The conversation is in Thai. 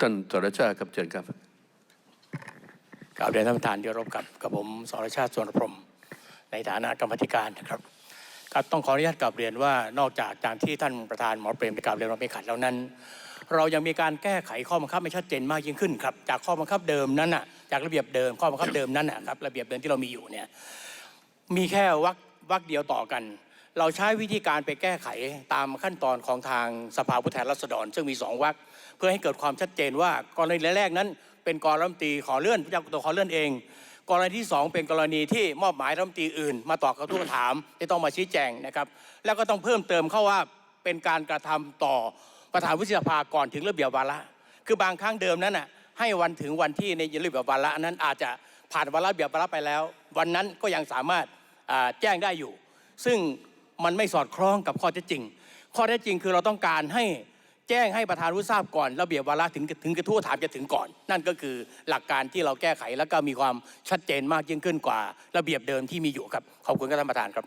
ท่านสรชาติครับเชิญครับกราบเรียนท่านประธานที่รพกับกับผมสรชาติสวนพรมในฐานะกรรมธิการนะครับครับต้องขออนุญาตกราบเรียนว่านอกจากตามที่ท่านประธานหมอเปรมได้กราบเรียนว่าไม่ขัดแล้วนั้น เรายังมีการแก้ไขข้อบังคับให้ชัดเจนมากยิ่งขึ้นครับจากข้อบังคับเดิมนั้นน่ะจากระเบียบเดิมข้อบังคับเดิมนั้นน่ะครับระเบียบเดิมที่เรามีอยู่เนี่ยมีแค่วักวักเดียวต่อกัน เราใช้วิธีการไปแก้ไขตามขั้นตอนของทางสภาผู้แทนราษฎร ซึ่งมีสองวักเพื่อให้เกิดความชัดเจนว่ากรณีแรกนั้น เป็นกรณีรัฐมนตรีขอเลื่อนผู้จัดตัวขอเลื่อนเอง กรณีที่สองเป็นกรณีที่มอบหมายรัฐมนตรีอื่น มาตอบกระทู้ถามที่ต้องมาชี้แจงนะครับ แล้วก็ต้องเพิ่มเติมเข้าว่าเป็นการกระทำต่อประธานวุฒิสภาก่อนถึงระเบียบวาระคือบางครั้งเดิมนั้นน่ะให้วันถึงวันที่ในระเบียบวาระนั้นอาจจะผ่านวาระเบียบวาระไปแล้ว วันนั้นก็ยังสามารถแจ้งได้อยู่ ซึ่ง มันไม่สอดคล้องกับข้อเท็จจริง ข้อเท็จจริงคือเราต้องการให้แจ้งให้ประธานรู้ทราบก่อน ระเบียบวาระถึงถึงกระทู้ถามจะถึงก่อน นั่นก็คือหลักการที่เราแก้ไขแล้วก็มีความชัดเจนมากยิ่งขึ้นกว่า ระเบียบเดิมที่มีอยู่ครับขอบคุณครับท่านประธานครับ